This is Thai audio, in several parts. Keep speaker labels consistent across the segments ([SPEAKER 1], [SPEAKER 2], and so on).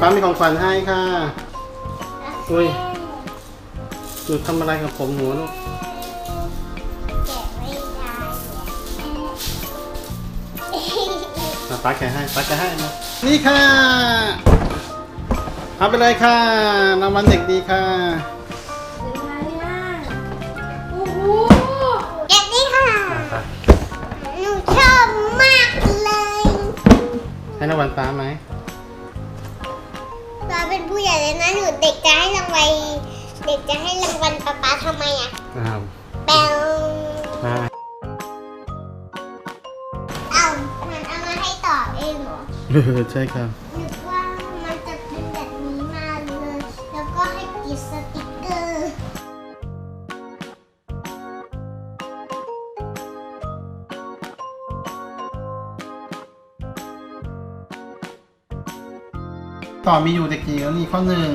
[SPEAKER 1] ป้ามีของขวัญให้ค่ะ อุ้ยหนูทำอะไรกับผมหนูลูก
[SPEAKER 2] แกะไม่ได้
[SPEAKER 1] มาป้าแกะให้ป้าแกะให้มานี่ค่ะเอาไปเลยค่ะรางวัลเด็กดีค่ะ
[SPEAKER 3] อะไรอะโอ้โห
[SPEAKER 2] แกะนี่ค่ะ
[SPEAKER 1] มาค่ะ
[SPEAKER 2] หนูชอบมากเลย
[SPEAKER 1] ให้รางวัลป้าไหม
[SPEAKER 2] เราเป็นผู้ใหญ่แล้วนะหนูเด็กจะให้รางวัลเด็กจะให้รางวัลป๊าป๊าทำไมอะ
[SPEAKER 1] อ้าว
[SPEAKER 2] แปลว
[SPEAKER 1] มา
[SPEAKER 2] เอ้ามันเอามาให้ต่อเองเหรอ
[SPEAKER 1] ใช่ครับ
[SPEAKER 2] ต่อ
[SPEAKER 1] มีอยู่เด็กจิ๋วนี่ข้อหนึ่ง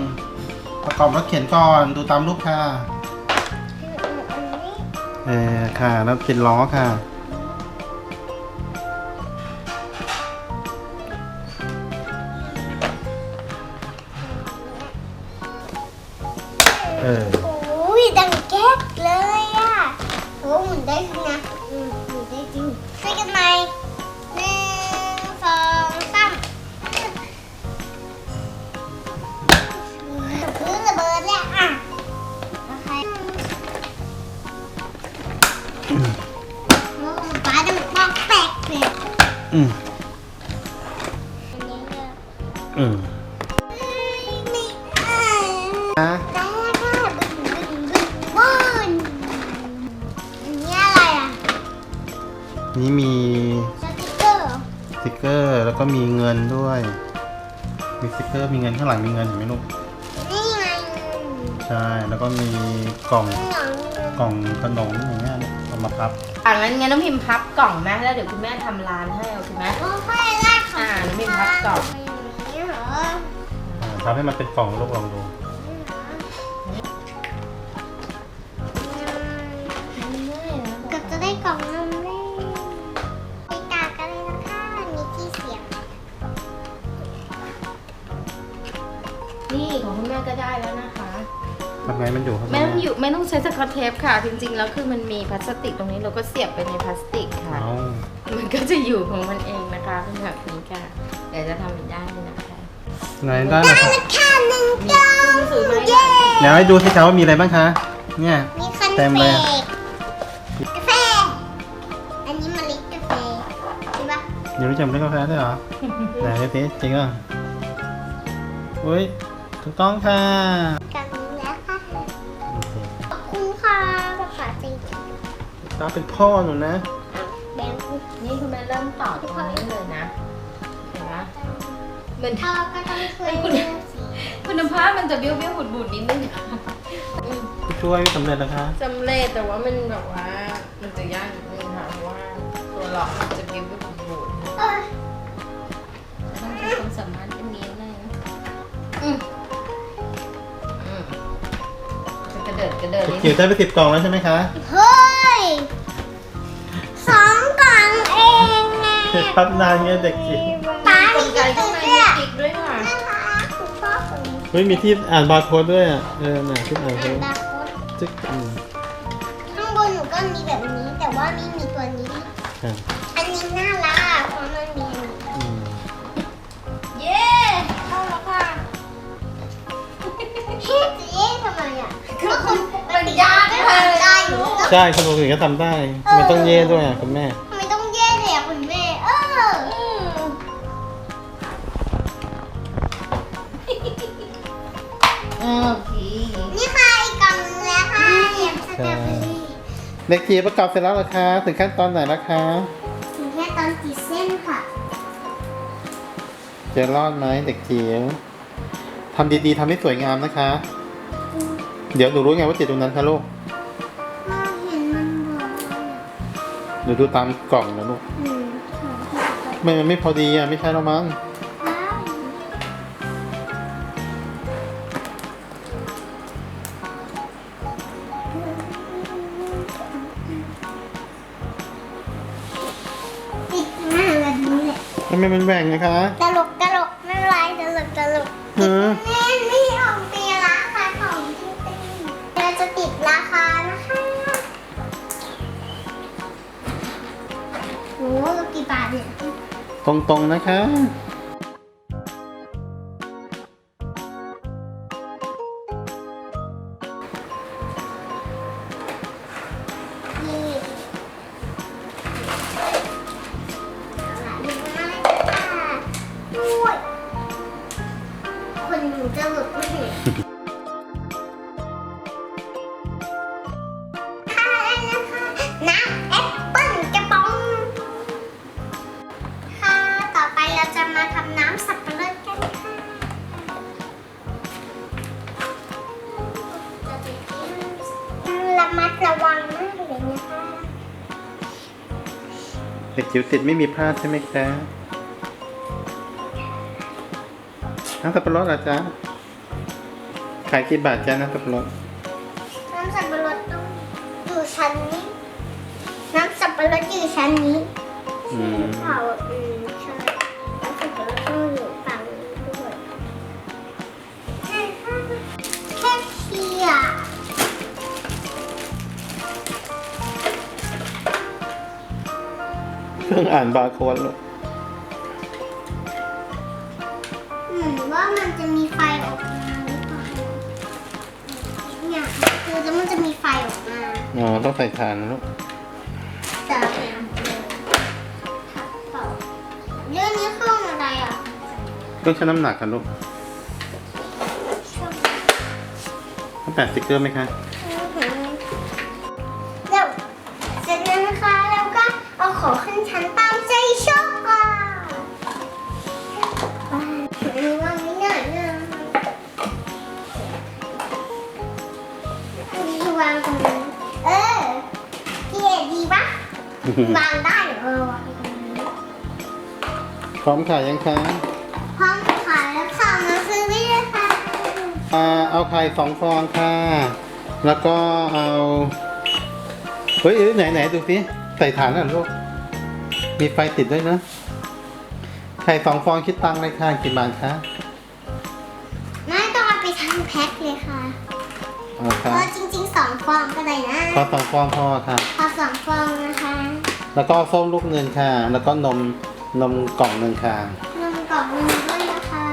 [SPEAKER 1] ประกอบรถเข็นก่อนดูตามรูปค่ะเออค่ะแล้วเป็นล้อค่ะ เออ
[SPEAKER 2] โอ้ยดังแก๊กเลยอะโอ้หมุนได้จริงนะอืมหมุนได้จริงช่วยกันไหม อืมอันนี้ก็
[SPEAKER 1] อืม
[SPEAKER 2] ไม่อ่
[SPEAKER 1] อะ
[SPEAKER 2] ได้ค่ะบึ้นบึ้นบึ้นบึ้นอันนี้อะไรอะ
[SPEAKER 1] นี่มี
[SPEAKER 2] สติกเกอร์เหรอ
[SPEAKER 1] สติกเกอร์แล้วก็มีเงินด้วย มีสติกเกอร์มีเงินข้างหลังมีเงินเห็นไหมลูก
[SPEAKER 2] นี่ไง
[SPEAKER 1] ใช่แล้วก็มีกล่อง
[SPEAKER 2] หนัง
[SPEAKER 1] กล่องขนมอย่างเงี้ยเอา มาพับ
[SPEAKER 3] อะงั้นงั้นน้องพิมพ์พับกล่องไหมแล้วเดี๋ยวคุณแม่ทำร้านให้โอเคไหม
[SPEAKER 2] โอ้ค่อยลากของ
[SPEAKER 3] อ่าน้องพิมพ์พับกล่อง
[SPEAKER 2] อย่างนี้เหรอ
[SPEAKER 1] อ่าพับให้มันเป็นกล่องลูกลองดู
[SPEAKER 2] ก็จะได้กล่องนมเล่ไปตากกันเลยนะคะมีที่เสียบ
[SPEAKER 3] นี่ของคุณแม่ก็ได้แล้วนะคะ
[SPEAKER 1] ทำไงมันอยู่ข้างใน
[SPEAKER 3] ไม่ต้องอยู่ไม่ต้องใช้สกอตเทปค่ะ จริงๆ แล้วคือมันมีพลาสติกตรงนี้เราก็เสียบไปในพลาสติกค่ะ
[SPEAKER 1] เอา
[SPEAKER 3] มันก็จะอยู่ของมันเองนะคะเป็นแบบนี้ค่ะ เดี๋ยวจะทำอีกด้านหนึงนะคะ
[SPEAKER 1] ไหนได้แล้วครับ
[SPEAKER 2] ค่ะหนึ่ง
[SPEAKER 3] มี
[SPEAKER 2] กล่อง
[SPEAKER 3] คุณสวยไหม
[SPEAKER 2] เย้
[SPEAKER 1] เดี๋ยวให้ดูสิครับว่ามีอะไรบ้างคะ เนี่ย
[SPEAKER 2] มีคัน
[SPEAKER 1] เต็ม
[SPEAKER 2] เฟ
[SPEAKER 1] เลย
[SPEAKER 2] กกาแฟ อันนี้เมล็ดกาแฟใช่ปะ
[SPEAKER 1] เดี๋ยวรู้จักเล่นกาแฟด้วยเหรอ ไหนดูสิจริงเหรออุ้ยถูกต้องค่ะ ตาเป็นพ่อหนูนะ
[SPEAKER 2] แบงค์
[SPEAKER 3] นี่คุณแม่เริ่มต่อตรงนี้เลยนะเห็นไหมเหมือน
[SPEAKER 2] พ่อก็ต้องช่วย
[SPEAKER 3] ไอ้คุณ
[SPEAKER 2] เลือกสี
[SPEAKER 3] คุณภาพมันจะเบี้ยวเบี้ยวบุดบุดๆนิดนึง
[SPEAKER 1] ช่วยไม่สำเร็จนะคะ
[SPEAKER 3] สำเร็จแต่ว่ามันแบบว่ามันจะยากนิดนึงค่ะเพราะว่าตัวหลอกมันจะเบี้ยวเบี้ยวบุดบุด
[SPEAKER 2] เอ้ย
[SPEAKER 3] ต้องใช้ความสามารถเป็นนิ้วหน่อยนะอืมอืมจะกระเดิดกระเดิดนิด
[SPEAKER 1] จิ๋
[SPEAKER 3] นึ
[SPEAKER 1] ว
[SPEAKER 3] ง
[SPEAKER 1] ได้ไปสิบกล่องแล้วใช่ไหมคะ
[SPEAKER 2] เฮ้
[SPEAKER 1] พับนานเงี้ยเด็กจิ๋ว
[SPEAKER 2] ป้า
[SPEAKER 3] มีกลไก
[SPEAKER 2] ตุ๊
[SPEAKER 3] ข้างใน
[SPEAKER 2] ด้วย
[SPEAKER 3] มีกิ๊กด้วยค่ะ
[SPEAKER 2] น่ารักคุณพ่อคนนี้
[SPEAKER 1] เฮ้ยมีที่อ่านบาร์โค้ดด้วยอะเออน่ะที่อ่าน
[SPEAKER 2] อ่า
[SPEAKER 1] โค้
[SPEAKER 2] น
[SPEAKER 1] ด
[SPEAKER 2] บาร์โค้ด
[SPEAKER 1] จึ๊กอืม
[SPEAKER 2] ข้างบนหนูก็มีแบบนี้ แต่ว่าไม่มีตัวนี้
[SPEAKER 1] ค่ะ
[SPEAKER 2] อันนี้น่ารักเพราะมันมีอันนี้
[SPEAKER 1] อืม
[SPEAKER 3] เย้เข้าแล้วค่ะ
[SPEAKER 2] เฮ้ยจะเอ๊ะทำไมอะก็คนปก
[SPEAKER 3] มัน
[SPEAKER 2] ติ
[SPEAKER 3] ยาก
[SPEAKER 2] ก็
[SPEAKER 3] ค่ะ
[SPEAKER 2] ทำได้อยู่ก็
[SPEAKER 1] ใช่คนปกติก็ทำได้ไม่ต้องเย่ด้วยอะคุณแม่
[SPEAKER 3] โอเค
[SPEAKER 2] นี่ค่ะอีกกล่องนึงแล้วค่ะเห็นสตรอเบอรี่
[SPEAKER 1] เด็กจิ๋วประกอบเสร็จแล้วเหรอคะถึงขั้นตอนไหนแล้วคะ
[SPEAKER 2] ถึงแค่ตอนติดเส้นค่ะ
[SPEAKER 1] จะรอดไหมเด็กจิ๋วทำดีๆทำให้สวยงามนะคะ เดี๋ยวหนูรู้ไงว่าติดตรงนั้นคะลูก
[SPEAKER 2] มาเห็นมันบอก
[SPEAKER 1] หนูดูตามกล่องนะลูก
[SPEAKER 2] อืม
[SPEAKER 1] ไม่มันไม่พอดีอะไม่ใช่หรอกมั้งำไมมันแหว่งนะคะ
[SPEAKER 2] ตลกตลกไม่เป็นไรตลกตลก
[SPEAKER 1] ฮฮะ
[SPEAKER 2] แม่ไม่ออกเปียราคาของจริงๆเราจะติดราคานะคะโอ้กี่บาทเนี่ย
[SPEAKER 1] ตรงๆนะคะ
[SPEAKER 2] หนูจะหลุดไม่เห็นะคะน้ำแอปเปิ้ลกระป๋อง ค่ะต่อไปเราจะมาทำน้ำสับปะรดกันค่ะระมัดระวังมากเลยนะคะ
[SPEAKER 1] เด็กจิ๋วติดไม่มีพลาดใช่ไหมคะ น้ำสับปะรดเหรอจ๊ะขายกี่บาทจ๊ะน้ำสับปะรด
[SPEAKER 2] น้ำสับปะรดต้องอยู่ชั้นนี้ น้ำสับปะรดอยู่ชั้นนี้
[SPEAKER 1] อืม
[SPEAKER 2] เปล่าอืมใช่น้ำสับปะรดต้องอยู่ฝั่งนี้ด้วยแค่เชียร์
[SPEAKER 1] เครื่องอ่านบาร์โค้ดลูก
[SPEAKER 2] แล้วมันจะมีไฟออกมา
[SPEAKER 1] อ๋อต้องใส่ฐานนะลูก
[SPEAKER 2] แต่เปล่าเรื่องนี้เครื่องอะไรอะ
[SPEAKER 1] เครื่องชั่งน้ำหนักกันลูกต้องแปะสติ๊กเกอร์ไหมคะ
[SPEAKER 2] เดี๋ยวเสร็จแล้วนะคะแล้วก็เอาของขึ้นชั้นตามใจ วางได้เหรอเออวางตรงนี้
[SPEAKER 1] พร้อมขายยังคะ
[SPEAKER 2] พร้อมขายแล้วค่ะมาซื้อได้เลยค่ะ
[SPEAKER 1] อ่าเอาไข่สองฟองค่ะ แล้วก็เอาเฮ้ยเอ้ยไหนไหนดูสิใส่ฐานน่ะลูกมีไฟติดด้วยนะไข่สองฟองคิดตังค์เลยค่ะกี่บาทคะ
[SPEAKER 2] ไม่ต้องเอาไปทำแพ็คเลยค่ะ
[SPEAKER 1] เอา
[SPEAKER 2] เพ
[SPEAKER 1] ค่ะ
[SPEAKER 2] ราะจริงๆ สองฟองก็ได้นะ
[SPEAKER 1] ขอสองฟองพอค่ะ
[SPEAKER 2] พอสองฟองนะคะ
[SPEAKER 1] แล้วก็ส้มลูกหนึ่งค่ะ แล้วก็นมนมกล่องหนึ่งค่ะ
[SPEAKER 2] นมกล่องหนึงด้วยนะคะ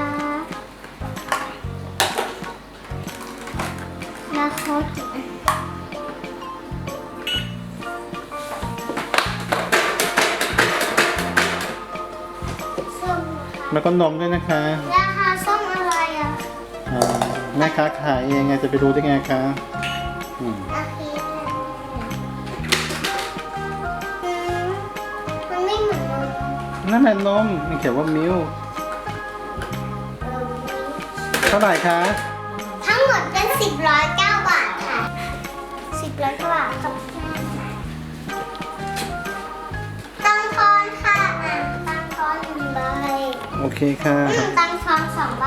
[SPEAKER 2] แล้วโค้ดอีกอันส้มนะคะ
[SPEAKER 1] แล้วก็นมด้วยนะคะ
[SPEAKER 2] ราคาส้มอะไรอะ
[SPEAKER 1] อ่าแม่ค้าขายเองไงจะไปรู้ได้ไงคะอืม
[SPEAKER 2] โอเคอืมมันไม่เหมือนนม
[SPEAKER 1] นั่นแหละนมมันเขียนว่ามิล
[SPEAKER 2] เออ
[SPEAKER 1] เท่าไหร่คะ
[SPEAKER 2] ทั้งหมดเป็นสิบร้อยเก้าบาทค่ะสิบร้อยเก้าบาทขอบคุณมากค่ะตังทอนค่ะอะตังทอนหนึ่งใบ
[SPEAKER 1] โอเคค่ะ
[SPEAKER 2] อืมตังทอนสองใบ